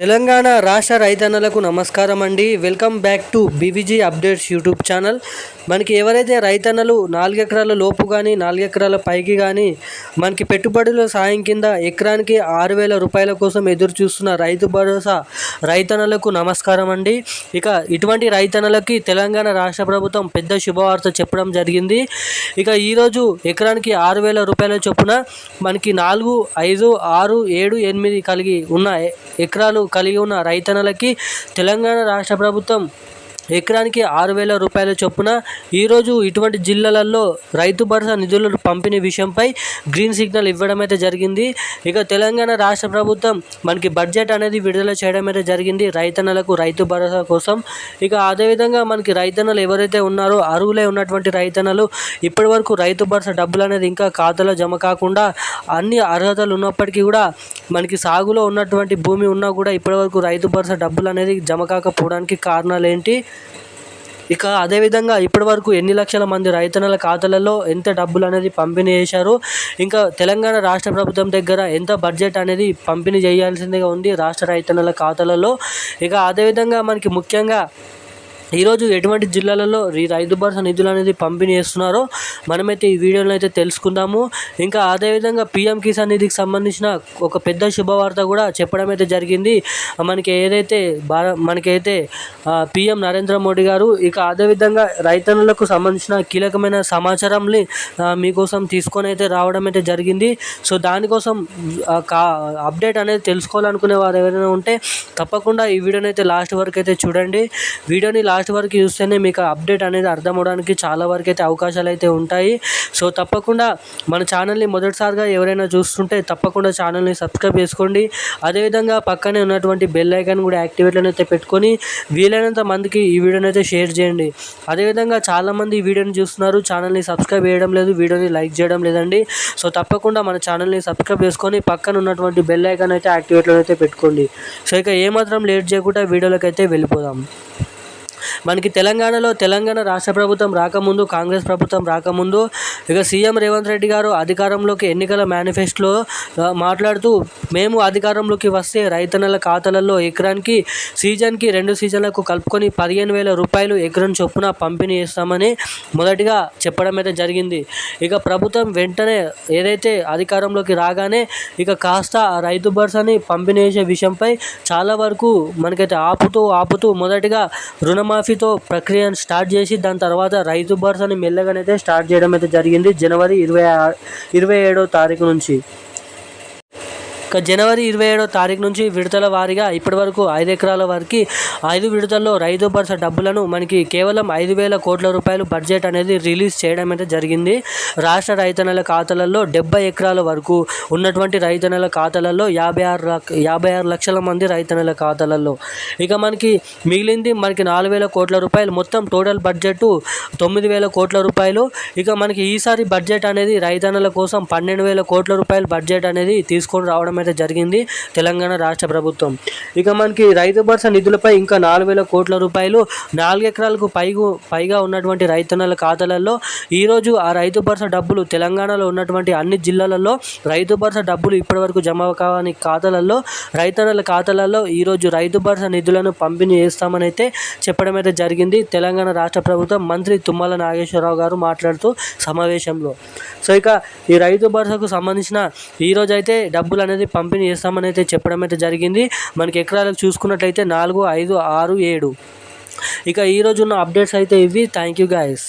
తెలంగాణ రాష్ట్ర రైతన్నలకు నమస్కారం అండి. Welcome back to BVG updates YouTube channel. మనకి ఎవరైతే రైతన్నలు నాలుగు ఎకరాల లోపు కానీ నాలుగు ఎకరాల పైకి కానీ మనకి పెట్టుబడుల సాయం కింద ఎకరానికి ఆరు వేల రూపాయల కోసం ఎదురు చూస్తున్న రైతు భరోసా రైతన్నలకు నమస్కారం అండి. ఇక ఇటువంటి రైతన్నలకి తెలంగాణ రాష్ట్ర ప్రభుత్వం పెద్ద శుభవార్త చెప్పడం జరిగింది. ఇక ఈరోజు ఎకరానికి ఆరు వేల రూపాయల చొప్పున మనకి నాలుగు ఐదు ఆరు ఏడు ఎనిమిది కలిగి ఉన్న ఎ- ఎకరాలు కలిగి ఉన్న రైతన్నలకి తెలంగాణ రాష్ట్ర ప్రభుత్వం ఎకరానికి ఆరు వేల రూపాయల చొప్పున ఈరోజు ఇటువంటి జిల్లాలలో రైతు భరోసా నిధులను పంపిణీ విషయంపై గ్రీన్ సిగ్నల్ ఇవ్వడం అయితే జరిగింది. ఇక తెలంగాణ రాష్ట్ర ప్రభుత్వం మనకి బడ్జెట్ అనేది విడుదల చేయడం అయితే జరిగింది రైతన్నలకు రైతు భరోసా కోసం. ఇక అదేవిధంగా మనకి రైతన్నలు ఎవరైతే ఉన్నారో అరువులే ఉన్నటువంటి రైతన్నలు ఇప్పటి వరకు రైతు భరోసా డబ్బులు అనేది ఇంకా ఖాతాలో జమ కాకుండా అన్ని అర్హతలు ఉన్నప్పటికీ కూడా మనకి సాగులో ఉన్నటువంటి భూమి ఉన్నా కూడా ఇప్పటివరకు రైతు భరోసా డబ్బులు అనేది జమ కాకపోవడానికి కారణాలు ఏంటి ఇక అదేవిధంగా ఇప్పటివరకు ఎన్ని లక్షల మంది రైతన్నల ఖాతాలలో ఎంత డబ్బులు అనేది పంపిణీ చేశారు? ఇంకా తెలంగాణ రాష్ట్ర ప్రభుత్వం దగ్గర ఎంత బడ్జెట్ అనేది పంపిణీ చేయాల్సిందిగా ఉంది రాష్ట్ర రైతన్నల ఖాతాలలో? ఇక అదేవిధంగా మనకి ముఖ్యంగా ఈరోజు ఎటువంటి జిల్లాలలో ఈ రైతు భరోసా నిధులు అనేది పంపిణీ చేస్తున్నారో మనమైతే ఈ వీడియోలో అయితే తెలుసుకుందాము. ఇంకా అదేవిధంగా పిఎం కిసాన్ నిధికి సంబంధించిన ఒక పెద్ద శుభవార్త కూడా చెప్పడం అయితే జరిగింది. మనకి ఏదైతే భార మనకైతే పిఎం నరేంద్ర మోడీ గారు ఇక అదేవిధంగా రైతన్నులకు సంబంధించిన కీలకమైన సమాచారంని మీకోసం తీసుకొని అయితే రావడం అయితే జరిగింది. సో దానికోసం కా అప్డేట్ అనేది తెలుసుకోవాలనుకునే వారు ఎవరైనా ఉంటే తప్పకుండా ఈ వీడియోని అయితే లాస్ట్ వరకు అయితే చూడండి. వీడియోని లాస్ట్ వరకు చూస్తేనే మీకు అప్డేట్ అనేది అర్థం అవడానికి చాలా వరకు అయితే అవకాశాలు అయితే ఉంటాయి. సో తప్పకుండా మన ఛానల్ని మొదటిసారిగా ఎవరైనా చూస్తుంటే తప్పకుండా ఛానల్ని సబ్స్క్రైబ్ చేసుకోండి. అదేవిధంగా పక్కనే ఉన్నటువంటి బెల్ ఐకాన్ కూడా యాక్టివేట్లను అయితే పెట్టుకొని వీలైనంత మందికి ఈ వీడియోని అయితే షేర్ చేయండి. అదేవిధంగా చాలామంది ఈ వీడియోని చూస్తున్నారు ఛానల్ని సబ్స్క్రైబ్ చేయడం లేదు వీడియోని లైక్ చేయడం లేదండి. సో తప్పకుండా మన ఛానల్ని సబ్స్క్రైబ్ చేసుకొని పక్కన ఉన్నటువంటి బెల్ ఐకాన్ అయితే యాక్టివేట్లో అయితే పెట్టుకోండి. సో ఇక ఏమాత్రం లేట్ చేయకుండా వీడియోలోకి అయితే వెళ్ళిపోదాం. మనకి తెలంగాణలో తెలంగాణ రాష్ట్ర ప్రభుత్వం రాకముందు కాంగ్రెస్ ప్రభుత్వం రాకముందు ఇక సీఎం రేవంత్ రెడ్డి గారు అధికారంలోకి ఎన్నికల మేనిఫెస్టోలో మాట్లాడుతూ మేము అధికారంలోకి వస్తే రైతన్నల ఖాతాలలో ఎకరానికి సీజన్కి రెండు సీజన్లకు కలుపుకొని పదిహేను వేల రూపాయలు ఎకరం చొప్పున పంపిణీ చేస్తామని మొదటిగా చెప్పడం అయితే జరిగింది. ఇక ప్రభుత్వం వెంటనే ఏదైతే అధికారంలోకి రాగానే ఇక కాస్త రైతు భరోసాని పంపిణీ చేసే విషయంపై చాలా వరకు మనకైతే ఆపుతూ ఆపుతూ మొదటిగా రుణమాఫీతో ప్రక్రియను స్టార్ట్ చేసి దాని తర్వాత రైతు భరోసాని మెల్లగానైతే స్టార్ట్ చేయడం అయితే జరిగింది జనవరి ఇరవై ఆ- ఇరవై ఏడో తారీఖు నుంచి. ఇక జనవరి ఇరవై ఏడో తారీఖు నుంచి విడతల వారీగా ఇప్పటి వరకు ఐదు ఎకరాల వరకు ఐదు విడతల్లో రైతు భరోసా డబ్బులను మనకి కేవలం ఐదు వేల కోట్ల రూపాయలు బడ్జెట్ అనేది రిలీజ్ చేయడం అయితే జరిగింది. రాష్ట్ర రైతన్నల ఖాతాలలో డెబ్బై ఎకరాల వరకు ఉన్నటువంటి రైతన్నల ఖాతాలలో యాభై ఆరు లక్ష యాభై ఆరు లక్షల మంది రైతన్నల ఖాతాలలో. ఇక మనకి మిగిలింది మనకి నాలుగు వేల కోట్ల రూపాయలు. మొత్తం టోటల్ బడ్జెట్ తొమ్మిది వేల కోట్ల రూపాయలు. ఇక మనకి ఈసారి బడ్జెట్ అనేది రైతన్నల కోసం పన్నెండు వేల కోట్ల రూపాయల బడ్జెట్ అనేది తీసుకొని రావడం అయితే జరిగింది తెలంగాణ రాష్ట్ర ప్రభుత్వం. ఇక మనకి రైతు భరోసా నిధులపై ఇంకా నాలుగు వేల కోట్ల రూపాయలు నాలుగు ఎకరాలకు పైగు పైగా ఉన్నటువంటి రైతన్నల ఖాతాలలో ఈరోజు ఆ రైతు భరోసా డబ్బులు తెలంగాణలో ఉన్నటువంటి అన్ని జిల్లాలలో రైతు భరోసా డబ్బులు ఇప్పటివరకు జమ కావని ఖాతాలలో రైతన్నల ఖాతాలలో ఈరోజు రైతు భరోసా నిధులను పంపిణీ చేస్తామని అయితే చెప్పడం అయితే జరిగింది. తెలంగాణ రాష్ట్ర ప్రభుత్వం మంత్రి తుమ్మల నాగేశ్వరరావు గారు మాట్లాడుతూ సమావేశంలో. సో ఇక ఈ రైతు భరోసాకు సంబంధించిన ఈరోజు అయితే డబ్బులు అనేది పంపిణీ చేస్తామని అయితే చెప్పడం అయితే జరిగింది. మనకి ఎకరాలకు చూసుకున్నట్లయితే నాలుగు ఐదు ఆరు ఏడు. ఇక ఈరోజు ఉన్న అప్డేట్స్ అయితే ఇవి. Thank you guys